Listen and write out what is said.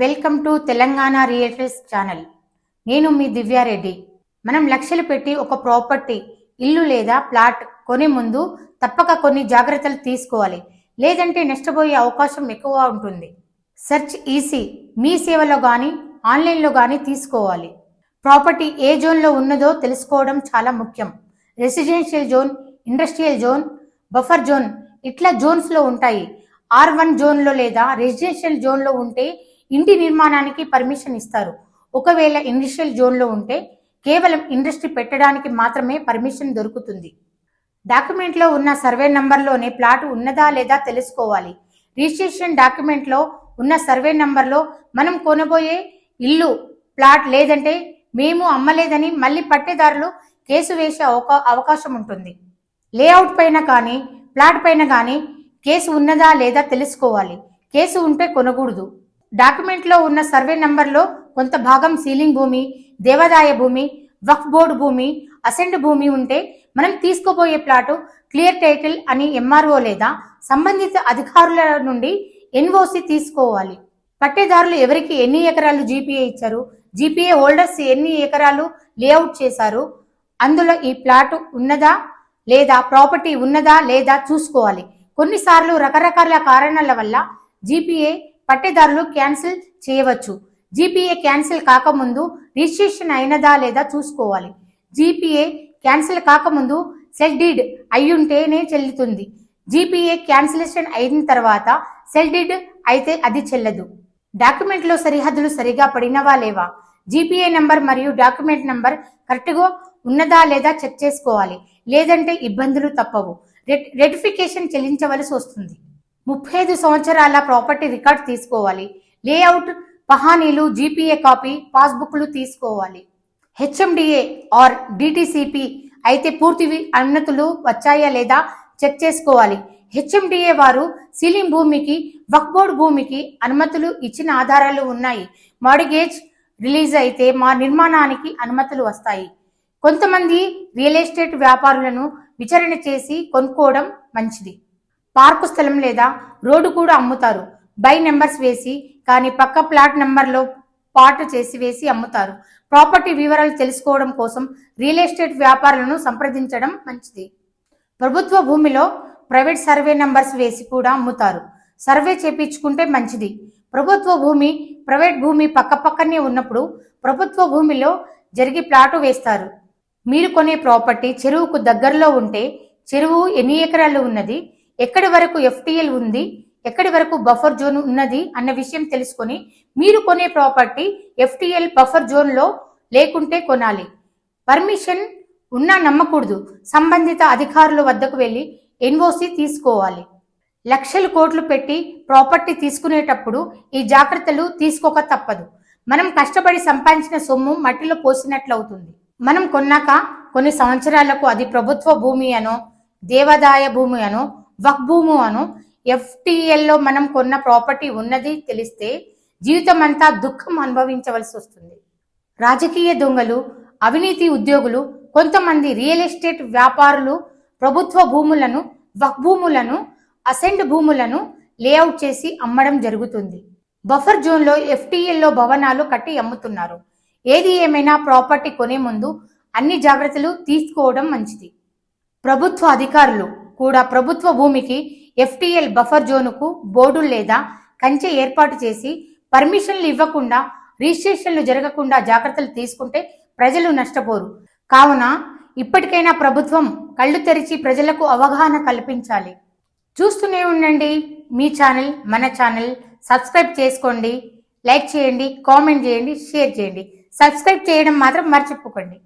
Welcome to Telangana realtors channel. నేను మీ దివ్యారెడ్డి మనం లక్షలు పెట్టి ఒక ప్రాపర్టీ ఇల్లు లేదా ప్లాట్ కొనే ముందు తప్పక కొన్ని జాగ్రత్తలు తీసుకోవాలి. లేదంటే నష్టపోయే అవకాశం ఎక్కువ ఉంటుంది. సెర్చ్ ఈసీ మీ సేవలో కానీ ఆన్లైన్లో కానీ తీసుకోవాలి. ప్రాపర్టీ ఏ జోన్లో ఉన్నదో తెలుసుకోవడం చాలా ముఖ్యం. Residential zone industrial zone buffer zone ఇట్లా జోన్స్లో ఉంటాయి. ఆర్ వన్ జోన్లో లేదా రెసిడెన్షియల్ జోన్లో ఉంటే ఇంటి నిర్మాణానికి పర్మిషన్ ఇస్తారు. ఒకవేళ ఇండస్ట్రియల్ జోన్లో ఉంటే కేవలం ఇండస్ట్రీ పెట్టడానికి మాత్రమే పర్మిషన్ దొరుకుతుంది. డాక్యుమెంట్లో ఉన్న సర్వే నంబర్లోనే ప్లాట్ ఉన్నదా లేదా తెలుసుకోవాలి. రిజిస్ట్రేషన్ డాక్యుమెంట్లో ఉన్న సర్వే నంబర్లో మనం కొనబోయే ఇల్లు ప్లాట్ లేదంటే మేము అమ్మలేదని మళ్ళీ పట్టేదారులు కేసు వేసే అవకా- అవకాశం ఉంటుంది. లేఅవుట్ పైన కానీ ప్లాట్ పైన కానీ కేసు ఉన్నదా లేదా తెలుసుకోవాలి. కేసు ఉంటే కొనకూడదు. డాక్యుమెంట్లో ఉన్న సర్వే నంబర్లో కొంత భాగం సీలింగ్ భూమి దేవాదాయ భూమి వక్ఫ్ బోర్డు భూమి అసెంట్ భూమి ఉంటే మనం తీసుకోబోయే ప్లాటు క్లియర్ టైటిల్ అని ఎంఆర్ఓ లేదా సంబంధిత అధికారుల నుండి ఎన్ఓసి తీసుకోవాలి. పట్టేదారులు ఎవరికి ఎన్ని ఎకరాలు జీపీఏ ఇచ్చారు జీపీఏ హోల్డర్స్ ఎన్ని ఎకరాలు లేఅవుట్ చేశారు అందులో ఈ ప్లాట్ ఉన్నదా లేదా ప్రాపర్టీ ఉన్నదా లేదా చూసుకోవాలి. కొన్నిసార్లు రకరకాల కారణాల వల్ల జీపీఏ పట్టేదారులు క్యాన్సిల్ చేయవచ్చు. జీపీఏ క్యాన్సిల్ కాకముందు రిజిస్ట్రేషన్ అయినదా లేదా చూసుకోవాలి. జీపీఏ క్యాన్సిల్ కాకముందు సెల్ డీడ్ అయ్యుంటేనే చెల్లుతుంది. జీపీఏ క్యాన్సిలేషన్ అయిన తర్వాత సెల్ డీడ్ అయితే అది చెల్లదు. డాక్యుమెంట్లో సరిహద్దులు సరిగా పడినవా లేవా? జీపీఏ నంబర్ మరియు డాక్యుమెంట్ నంబర్ కరెక్ట్గా ఉన్నదా లేదా చెక్ చేసుకోవాలి. లేదంటే ఇబ్బందులు తప్పవు. రెటిఫికేషన్ చెల్లించవలసి వస్తుంది. ముప్పై ఐదు సంవత్సరాల ప్రాపర్టీ రికార్డ్ తీసుకోవాలి. లేఅవుట్ పహానీలు జీపీఏ కాపీ పాస్బుక్లు తీసుకోవాలి. హెచ్ఎండిఏ ఆర్ డిటిసిపి అయితే పూర్తి అనుమతులు వచ్చాయా లేదా చెక్ చేసుకోవాలి. హెచ్ఎండిఏ వారు సీలింగ్ భూమికి వక్బోర్డ్ భూమికి అనుమతులు ఇచ్చిన ఆధారాలు ఉన్నాయి. మాడిగేజ్ రిలీజ్ అయితే మా నిర్మాణానికి అనుమతులు వస్తాయి. కొంతమంది రియల్ ఎస్టేట్ వ్యాపారులను విచారణ చేసి కొనుక్కోవడం మంచిది. పార్కు స్థలం లేదా రోడ్డు కూడా అమ్ముతారు. బై నెంబర్స్ వేసి కానీ పక్క ప్లాట్ నెంబర్లో పాటు చేసి వేసి అమ్ముతారు. ప్రాపర్టీ వివరాలు తెలుసుకోవడం కోసం రియల్ ఎస్టేట్ వ్యాపారులను సంప్రదించడం మంచిది. ప్రభుత్వ భూమిలో ప్రైవేట్ సర్వే నంబర్స్ వేసి కూడా అమ్ముతారు. సర్వే చేపించుకుంటే మంచిది. ప్రభుత్వ భూమి ప్రైవేట్ భూమి పక్కపక్కనే ఉన్నప్పుడు ప్రభుత్వ భూమిలో జరిగి ప్లాటు వేస్తారు. మీరు కొనే ప్రాపర్టీ చెరువుకు దగ్గరలో ఉంటే చెరువు ఎన్ని ఎకరాలు ఉన్నది? ఎక్కడి వరకు ఎఫ్టిఎల్ ఉంది ఎక్కడి వరకు బఫర్ జోన్ ఉన్నది అన్న విషయం తెలుసుకొని మీరు కొనే ప్రాపర్టీ ఎఫ్టిఎల్ బఫర్ జోన్లో లేకుంటే కొనాలి. పర్మిషన్ ఉన్నా నమ్మకూడదు. సంబంధిత అధికారుల వద్దకు వెళ్ళి ఎన్ఓసి తీసుకోవాలి. లక్షలు కోట్లు పెట్టి ప్రాపర్టీ తీసుకునేటప్పుడు ఈ జాగ్రత్తలు తీసుకోక తప్పదు. మనం కష్టపడి సంపాదించిన సొమ్ము మట్టిలో పోసినట్లవుతుంది. మనం కొన్నాక కొన్ని సంవత్సరాలకు అది ప్రభుత్వ భూమి అనో దేవాదాయ భూమి అనో వక్భూము అను ఎఫ్టిఎల్లో మనం కొన్న ప్రాపర్టీ ఉన్నది తెలిస్తే జీవితం అంతా దుఃఖం అనుభవించవలసి వస్తుంది. రాజకీయ దొంగలు అవినీతి ఉద్యోగులు కొంతమంది రియల్ ఎస్టేట్ వ్యాపారులు ప్రభుత్వ భూములను వక్భూములను అసెంట్ భూములను లేఅవుట్ చేసి అమ్మడం జరుగుతుంది. బఫర్ జోన్లో ఎఫ్టీఎల్లో భవనాలు కట్టి అమ్ముతున్నారు. ఏది ఏమైనా ప్రాపర్టీ కొనే ముందు అన్ని జాగ్రత్తలు తీసుకోవడం మంచిది. ప్రభుత్వ అధికారులు కూడా ప్రభుత్వ భూమికి ఎఫ్టీఎల్ బఫర్ జోనుకు బోర్డులు లేదా కంచె ఏర్పాటు చేసి పర్మిషన్లు ఇవ్వకుండా రిజిస్ట్రేషన్లు జరగకుండా జాగ్రత్తలు తీసుకుంటే ప్రజలు నష్టపోరు. కావున ఇప్పటికైనా ప్రభుత్వం కళ్ళు తెరిచి ప్రజలకు అవగాహన కల్పించాలి. చూస్తూనే ఉండండి మీ ఛానల్ మన ఛానల్. సబ్స్క్రైబ్ చేసుకోండి లైక్ చేయండి కామెంట్ చేయండి షేర్ చేయండి. సబ్స్క్రైబ్ చేయడం మాత్రం మర్చిపోకండి.